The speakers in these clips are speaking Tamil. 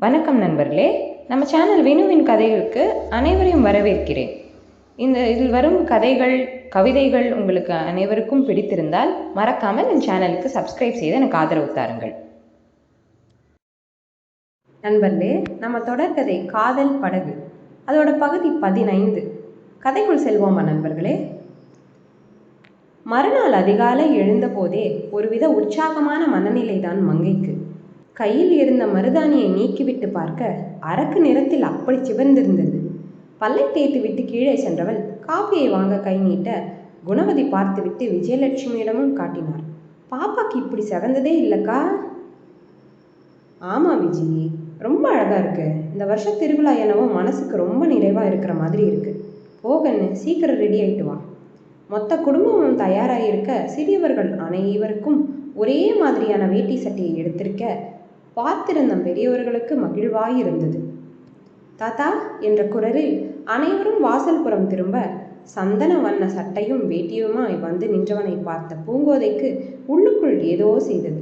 வணக்கம் நண்பர்களே. நம்ம சேனல் வினுவின் கதைகளுக்கு அனைவரையும் வரவேற்கிறேன். இந்த இதில் வரும் கதைகள் கவிதைகள் உங்களுக்கு அனைவருக்கும் பிடித்திருந்தால் மறக்காமல் என் சேனலுக்கு சப்ஸ்கிரைப் செய்து எனக்கு ஆதரவு தாருங்கள். நண்பர்களே நம்ம தொடர்கதை காதல் படகு. அதோட பகுதி பதினைந்து. கதைக்குள் செல்வோமா நண்பர்களே? மறுநாள் அதிகாலை எழுந்தபோதே ஒருவித உற்சாகமான மனநிலைதான் மங்கைக்கு. கையில் இருந்த மருதாணியை நீக்கிவிட்டு பார்க்க அரக்கு நிறத்தில் அப்படி சிவந்திருந்தது. பல்லை தேய்த்து விட்டு கீழே சென்றவள் காப்பியை வாங்க கை நீட்ட குணவதி பார்த்துவிட்டு விஜயலட்சுமியிடமும் காட்டினார். பாப்பாக்கு இப்படி செவந்ததே இல்லைக்கா? ஆமாம் விஜி ரொம்ப அழகாக இருக்கு. இந்த வருஷம் திருவிழா என்னவோ மனசுக்கு ரொம்ப நிறைவாக இருக்கிற மாதிரி இருக்கு. போகன்னு சீக்கிரம் ரெடி ஆயிட்டு வா. மொத்த குடும்பமும் தயாராக இருக்க சிறியவர்கள் அனைவருக்கும் ஒரே மாதிரியான வேட்டி சட்டையை எடுத்திருக்க பார்த்திருந்த பெரியவர்களுக்கு மகிழ்வாயிருந்தது. தாத்தா என்ற குரலில் அனைவரும் வாசல் புறம் திரும்ப சந்தன வண்ண சட்டையும் வேட்டியுமாய் வந்து நின்றவனை பார்த்த பூங்கோதைக்கு உள்ளுக்குள் ஏதோ செய்தது.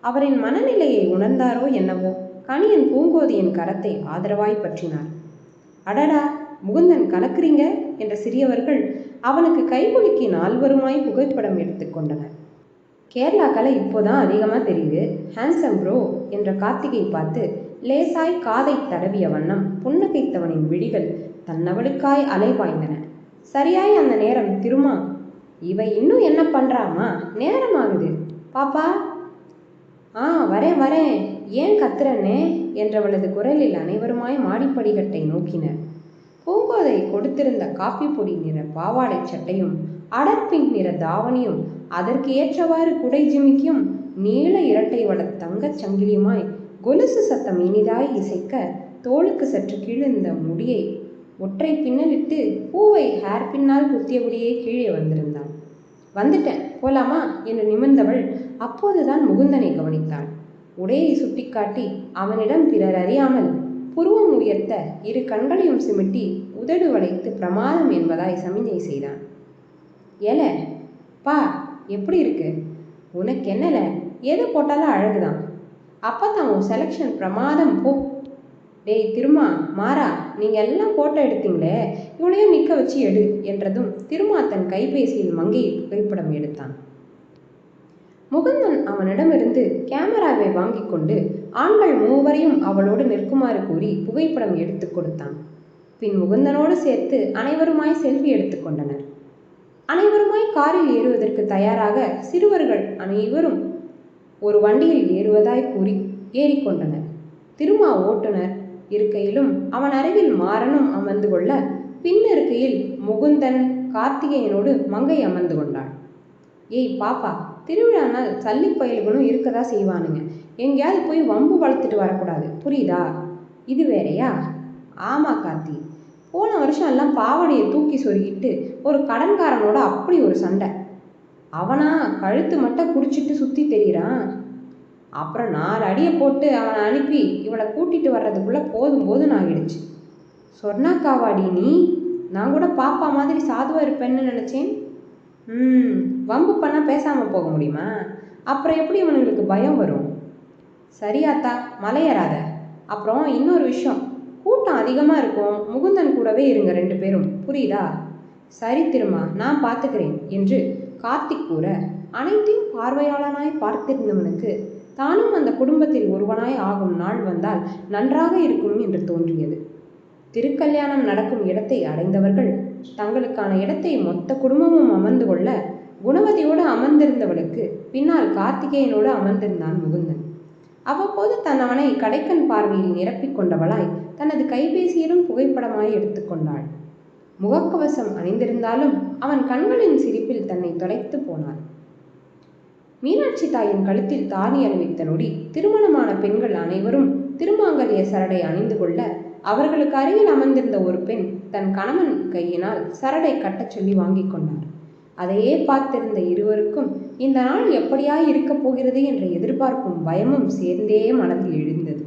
அவரின் மனநிலையை உணர்ந்தாரோ என்னவோ கணியன் பூங்கோதையின் கரத்தை ஆதரவாய் பற்றினார். அடடா முகுந்தன் கலக்குறீங்க? என்ற சிறியவர்கள் அவனுக்கு கைகுலுக்கி நால்வருமாய் புகைப்படம் எடுத்துக்கொண்டனர் கேரளா கலை இப்போதான் அதிகமாக தெரியுது. ஹேண்ட்ஸம் ப்ரோ என்ற கார்த்திகை பார்த்து லேசாய் காதை தடவிய வண்ணம் புன்னகைத்தவனின் விழிகள் தன்னவளுக்காய் அலைவாய்ந்தன சரியாய் அந்த நேரம் திருமா? இவ இன்னும் என்ன பண்ணுறாமா நேரம் ஆகுது பாப்பா? ஆ வரேன் வரேன். ஏன் கத்துறனே என்றவளது குரலில் அனைவருமாய் மாடிப்படிகட்டை நோக்கினர் பூங்கோதை கொடுத்திருந்த காப்பி பொடி நிற பாவாடை சட்டையும் அடர் பிங்க் நிற தாவணியும் அதற்கு ஏற்றவாறு குடை ஜிமிக்கும் நீள இரட்டை வள தங்கச் சங்கிலியுமாய் கொலுசு சத்தம் இனிதாய் இசைக்க தோளுக்கு சற்று கீழிருந்த முடியை ஒற்றை பின்னலிட்டு பூவை ஹேர் பின்னால் குத்தியபடியே கீழே வந்திருந்தாள் வந்துட்டேன் போலாமா? என்று நிமிர்ந்தவள் அப்போதுதான் முகுந்தனை கவனித்தாள். உடையை சுட்டிக்காட்டி அவனிடம் பிறர் அறியாமல் புருவம் உயர்த்த இரு கண்களையும் சிமிட்டி உதடு வளைத்து பிரமாதம் என்பதாய் சமிஞ்சை செய்தான். ஏல பா எப்படி இருக்கு? உனக்கு என்னல எது போட்டாலும் அழகுதான். அப்பதான் உன் செலெக்ஷன் பிரமாதம் போ. டேய் திருமா மாறா நீங்கள் எல்லாம் ஃபோட்டோ எடுத்தீங்களே இவளையும் நிற்க வச்சு எடு என்றதும் திருமா தன் கைபேசியில் மங்கையை புகைப்படம் எடுத்தான். முகுந்தன் அவனிடமிருந்து கேமராவை வாங்கி கொண்டு ஆண்கள் மூவரையும் அவளோடு நிற்குமாறு கூறி புகைப்படம் எடுத்து கொடுத்தான். பின் முகுந்தனோடு சேர்த்து அனைவருமாய் செல்வி எடுத்துக்கொண்டனர் அனைவருமாய் காரில் ஏறுவதற்கு தயாராக சிறுவர்கள் அனைவரும் ஒரு வண்டியில் ஏறுவதாய் கூறி ஏறிக்கொண்டனர் திருமா ஓட்டுநர் இருக்கையிலும் அவன் அருகில் மாறனும் அமர்ந்து கொள்ள பின்னிருக்கையில் முகுந்தன் கார்த்திகேயனோடு மங்கை அமர்ந்து கொண்டாள். ஏய் பாப்பா திருவிழானால் சல்லி பயல்களும் இருக்கதா செய்வானுங்க. எங்கேயாவது போய் வம்பு வளர்த்துட்டு வரக்கூடாது. புரியுதா? இது வேறையா? ஆமாம் கார்த்தி. போன வருஷம் எல்லாம் பாவடையை தூக்கி சொருகிட்டு ஒரு கடன்காரனோட அப்படி ஒரு சண்டை. அவனா கழுத்து மட்டும் குடிச்சிட்டு சுற்றி தெரிகிறான் அப்புறம் நாலு அடியை போட்டு அவனை அனுப்பி இவளை கூட்டிகிட்டு வர்றதுக்குள்ளே போதும் போதும் ஆகிடுச்சு. காவாடி நீ? நான் கூட பாப்பா மாதிரி சாதுவா இருப்பேன்னு நினச்சேன். ம் வம்பு பண்ணால் பேசாமல் போக முடியுமா? அப்புறம் எப்படி இவனுங்களுக்கு பயம் வரும்? சரியாத்தா மலையேறாத. அப்புறம் இன்னொரு விஷயம். கூட்டம் அதிகமாக இருக்கும். முகுந்தன் கூடவே இருங்க ரெண்டு பேரும். புரியுதா? சரி திருமா நான் பார்த்துக்கிறேன் என்று கார்த்திக் கூற அனைத்தையும் பார்வையாளனாய் பார்த்திருந்தவனுக்கு தானும் அந்த குடும்பத்தில் ஒருவனாய் ஆகும் நாள் வந்தால் நன்றாக இருக்கும் என்று தோன்றியது. திருக்கல்யாணம் நடக்கும் இடத்தை அடைந்தவர்கள் தங்களுக்கான இடத்தை மொத்த குடும்பமும் அமர்ந்து கொள்ள குணவதியோடு அமர்ந்திருந்தவளுக்கு பின்னால் கார்த்திகேயனோடு அமர்ந்திருந்தான் முகுந்தன். அவ்வப்போது தன் அவனை கடைக்கன் பார்வையில் நிரப்பிக் கொண்டவளாய் தனது கைபேசியிலும் புகைப்படமாய் எடுத்துக்கொண்டாள் முகக்கவசம் அணிந்திருந்தாலும் அவன் கண்களின் சிரிப்பில் தன்னை தொலைத்து போனாள். மீனாட்சி தாயின் கழுத்தில் தாலி அணிவித்த நொடி திருமணமான பெண்கள் அனைவரும் திருமாங்கல்ய சரடை அணிந்து கொள்ள அவர்களுக்கு அருகில் அமர்ந்திருந்த ஒரு பெண் தன் கணவன் கையினால் சரடை கட்டச் சொல்லி வாங்கிக் கொண்டார். அதையே பார்த்திருந்த இருவருக்கும் இந்த நாள் எப்படியாய் இருக்கப் போகிறது? என்ற எதிர்பார்ப்பும் பயமும் சேர்ந்தே மனதில் எழுந்தது.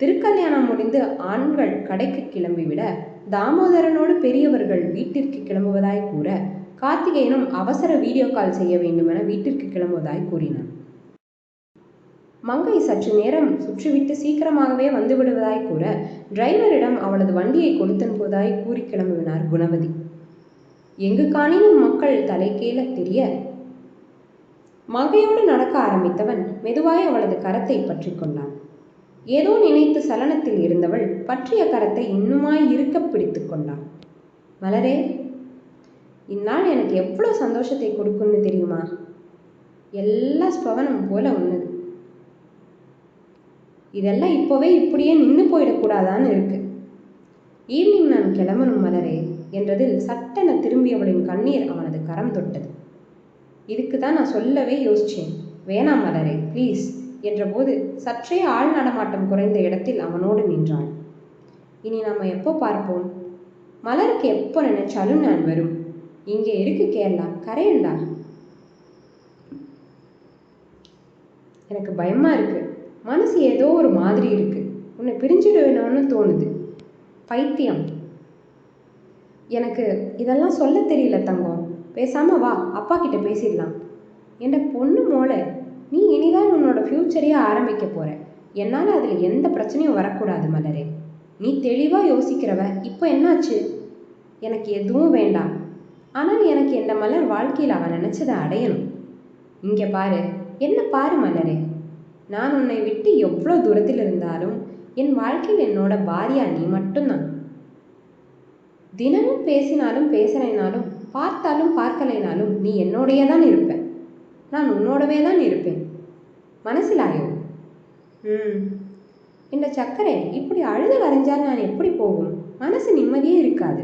திருக்கல்யாணம் முடிந்து ஆண்கள் கடைக்கு கிளம்பிவிட தாமோதரனோடு பெரியவர்கள் வீட்டிற்கு கிளம்புவதாய் கூற கார்த்திகேயனும் அவசர வீடியோ கால் செய்ய வேண்டுமென வீட்டிற்கு கிளம்புவதாய் கூறினான். மங்கை சற்று நேரம் சுற்றிவிட்டு சீக்கிரமாகவே வந்து விடுவதாய் கூற டிரைவரிடம் அவளது வண்டியை கொடுத்தனுப்புவதாய் கூறி கிளம்பினார் குணவதி. எங்கு காணினும் மக்கள் தலைகீழ தெரிய. மங்கையோடு நடக்க ஆரம்பித்தவன் மெதுவாய் அவளது கரத்தை பற்றி கொண்டான். ஏதோ நினைத்து சலனத்தில் இருந்தவள் பற்றிய கரத்தை இன்னுமாய் இருக்க பிடித்து கொண்டான். மலரே இந்நாள் எனக்கு எவ்வளோ சந்தோஷத்தை கொடுக்கும்னு தெரியுமா? எல்லா ஸ்பவனம் போல உள்ளது இதெல்லாம் இப்போவே இப்படியே நின்று போயிடக்கூடாதான்னு இருக்கு. ஈவினிங் நான் கிளம்பணும் மலரே. என்றதில் சட்டென திரும்பியவளின் கண்ணீர் அவனது கரம் தொட்டது. இதுக்கு தான் நான் சொல்லவே யோசிச்சேன். வேணாம் மலரே ப்ளீஸ் என்றபோது சற்றே ஆள் நடமாட்டம் குறைந்த இடத்தில் அவனோடு நின்றாள். இனி நாம் எப்போ பார்ப்போம்? மலருக்கு எப்போ நினைச்சாலும் நான் வரும். இங்கே இருக்கு கேரளா கரையண்டா? எனக்கு பயமா இருக்கு. மனசு ஏதோ ஒரு மாதிரி இருக்கு. உன்னை பிரிஞ்சிடுவேணும்னு தோணுது. பைத்தியம். எனக்கு இதெல்லாம் சொல்ல தெரியல தங்கம். பேசாமல் வா அப்பா கிட்ட பேசிடலாம். என்ற பொண்ணு மோளை நீ இனிதான் உன்னோட ஃப்யூச்சரையே ஆரம்பிக்க போற. என்னால் அதில் எந்த பிரச்சனையும் வரக்கூடாது மலரே. நீ தெளிவாக யோசிக்கிறவ இப்போ என்னாச்சு? எனக்கு எதுவும் வேண்டாம். ஆனால் எனக்கு இந்த மலர் வாழ்க்கையில் அவன் நினச்சதை அடையணும். இங்கே பாரு என்ன பாரு மலரே. நான் உன்னை விட்டு எவ்வளோ தூரத்தில் இருந்தாலும் என் வாழ்க்கையில் என்னோட பாரியா நீ மட்டும்தான். தினமும் பேசினாலும் பேசலைனாலும் பார்த்தாலும் பார்க்கலைனாலும் நீ என்னோடைய தான் இருப்ப நான் உன்னோடவே தான் இருப்பேன். மனசிலாயோ? ம். இந்த சக்கரை இப்படி அழுது வரைஞ்சால் நான் எப்படி போகும்? மனசு நிம்மதியே இருக்காது.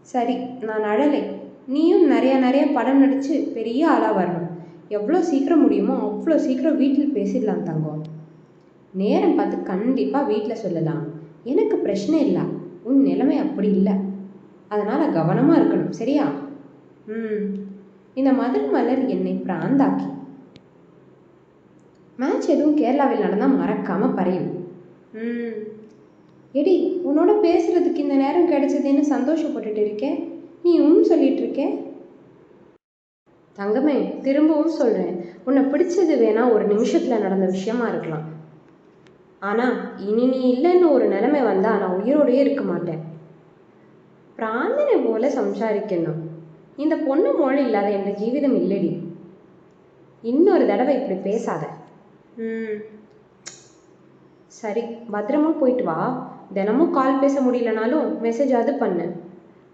சரி நான் அழலை. நீயும் நிறையா நிறைய படம் நடித்து பெரிய ஆளாக வரணும். எவ்வளோ சீக்கிரம் முடியுமோ அவ்வளோ சீக்கிரம் வீட்டில் பேசிடலாம் தங்கம் நேரம் பார்த்து கண்டிப்பாக வீட்டில் சொல்லலாம். எனக்கு பிரச்சனை இல்லை. உன் நிலைமை அப்படி இல்லை. அதனால் கவனமாக இருக்கணும் சரியா? ம். இந்த மதுரை மலர் என்னை பிராந்தாக்கி. மேட்ச் எதுவும் கேரளாவில் நடந்தால் மறக்காமல் பறையும் ம். எடி உன்னோட பேசுகிறதுக்கு இந்த நேரம் கிடைச்சதுன்னு சந்தோஷப்பட்டுட்டு இருக்கேன் நீ உம் சொல்லிட்டு இருக்கே? தங்கமே திரும்பவும் சொல்கிறேன் உன்னை பிடிச்சது வேணா ஒரு நிமிஷத்தில் நடந்த விஷயமா இருக்கலாம். ஆனால் இனி நீ இல்லைன்னு ஒரு நிலைமை வந்தால் நான் உயிரோடையே இருக்க மாட்டேன். பிராந்தனை போல சம்சாரிக்கணும். இந்த பொண்ணு மொழி இல்லாத என்ற ஜீவிதம் இல்லடி. இன்னொரு தடவை இப்படி பேசாத. ம். சரி பத்திரமா போயிட்டு வா. தினமும் கால் பேச முடியலனாலும் மெசேஜாவது பண்ணு.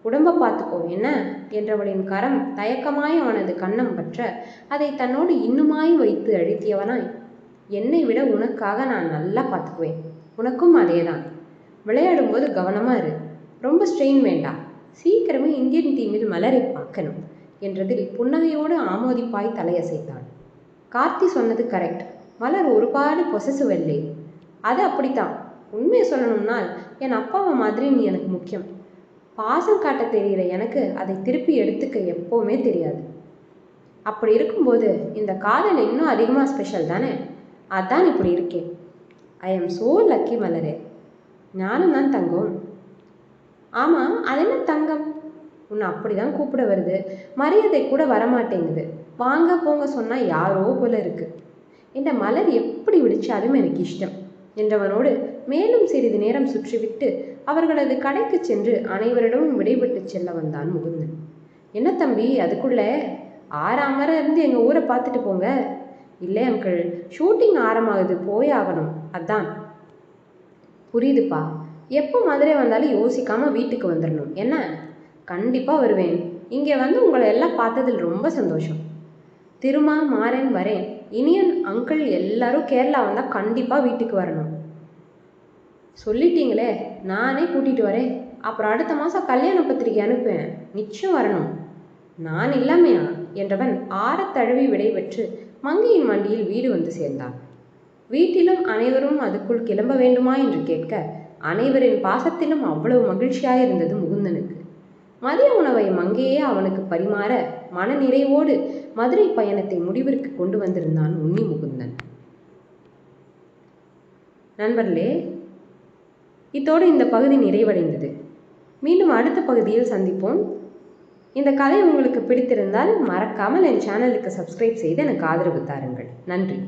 உடம்ப பார்த்துக்கோ என்ன? என்றவளின் கரம் தயக்கமாய் அவனது கன்னம் பற்ற அதை தன்னோடு இன்னுமாய் வைத்து அழுத்தியவனாய் என்னை விட உனக்காக நான் நல்லா பார்த்துக்குவேன். உனக்கும் அதேதான். விளையாடும்போது கவனமாக இரு. ரொம்ப ஸ்ட்ரெயின் வேண்டாம். சீக்கிரமே இந்தியன் டீமில் மலரை பார்க்கணும் என்றதில் புன்னகையோடு ஆமோதிப்பாய் தலையசைத்தாள் கார்த்தி சொன்னது கரெக்ட் மலர் ஒருபாடு பொசசிவ் இல்லை அது அப்படித்தான். உண்மையை சொல்லணும்னால் என் அப்பாவை மாதிரி நீ எனக்கு முக்கியம். பாசம் காட்ட தெரிகிற எனக்கு அதை திருப்பி எடுத்துக்க எப்போவுமே தெரியாது. அப்படி இருக்கும்போது இந்த காதல் இன்னும் அதிகமாக ஸ்பெஷல் தானே? அதான் இப்படி இருக்கேன் ஐ எம் சோ லக்கி மலரே. நானும் தான் தங்கும். ஆமாம் அது என்ன தங்கம்? உன்னை அப்படி தான் கூப்பிட வருது. மரியாதை கூட வரமாட்டேங்குது. வாங்க போங்க சொன்னால் யாரோ போல இருக்கு. இந்த மலர் எப்படி விடிச்சாலும் எனக்கு இஷ்டம். என்றவனோடு மேலும் சிறிது நேரம் சுற்றிவிட்டு அவர்களது கடைக்கு சென்று அனைவரிடமும் விடைபெற்று செல்ல வந்தான் முகுந்தன் என்ன தம்பி அதுக்குள்ள ஆறாமர இருந்து எங்கள் ஊரை பார்த்துட்டு போங்க. இல்லை அங்கிள் ஷூட்டிங் ஆரமாகுது போய் ஆகணும். அதான். புரியுதுப்பா. எப்போ மதுரை வந்தாலும் யோசிக்காமல் வீட்டுக்கு வந்துடணும் என்ன? கண்டிப்பாக வருவேன். இங்கே வந்து உங்களை எல்லாம் பார்த்ததில் ரொம்ப சந்தோஷம். திருமா மாறேன் வரேன். இனியன் அங்கிள் எல்லாரும் கேரளா வந்தால் கண்டிப்பாக வீட்டுக்கு வரணும். சொல்லிட்டீங்களே நானே கூட்டிகிட்டு வரேன். அப்புறம் அடுத்த மாதம் கல்யாண பத்திரிக்கை அனுப்புவேன். நிச்சயம் வரணும். நான் இல்லாமையா என்றவன் ஆறத் தழுவி விடைபெற்று மங்கையின் வண்டியில் வீடு வந்து சேர்ந்தான். வீட்டிலும் அனைவரும் அதுக்குள் கிளம்ப வேண்டுமா என்று கேட்க அனைவரின் பாசத்திலும் அவ்வளவு மகிழ்ச்சியாயிருந்தது முகுந்தனுக்கு. மதிய உணவை மங்கையே அவனுக்கு பரிமாற மனநிறைவோடு மதுரை பயணத்தை முடிவிற்கு கொண்டு வந்திருந்தான் உன்னி முகுந்தன். நண்பர்களே இத்தோடு இந்த பகுதி நிறைவடைந்தது. மீண்டும் அடுத்த பகுதியில் சந்திப்போம். இந்த கதை உங்களுக்கு பிடித்திருந்தால் மறக்காமல் என் சேனலுக்கு சப்ஸ்கிரைப் செய்து எனக்கு ஆதரவு தாருங்கள். நன்றி.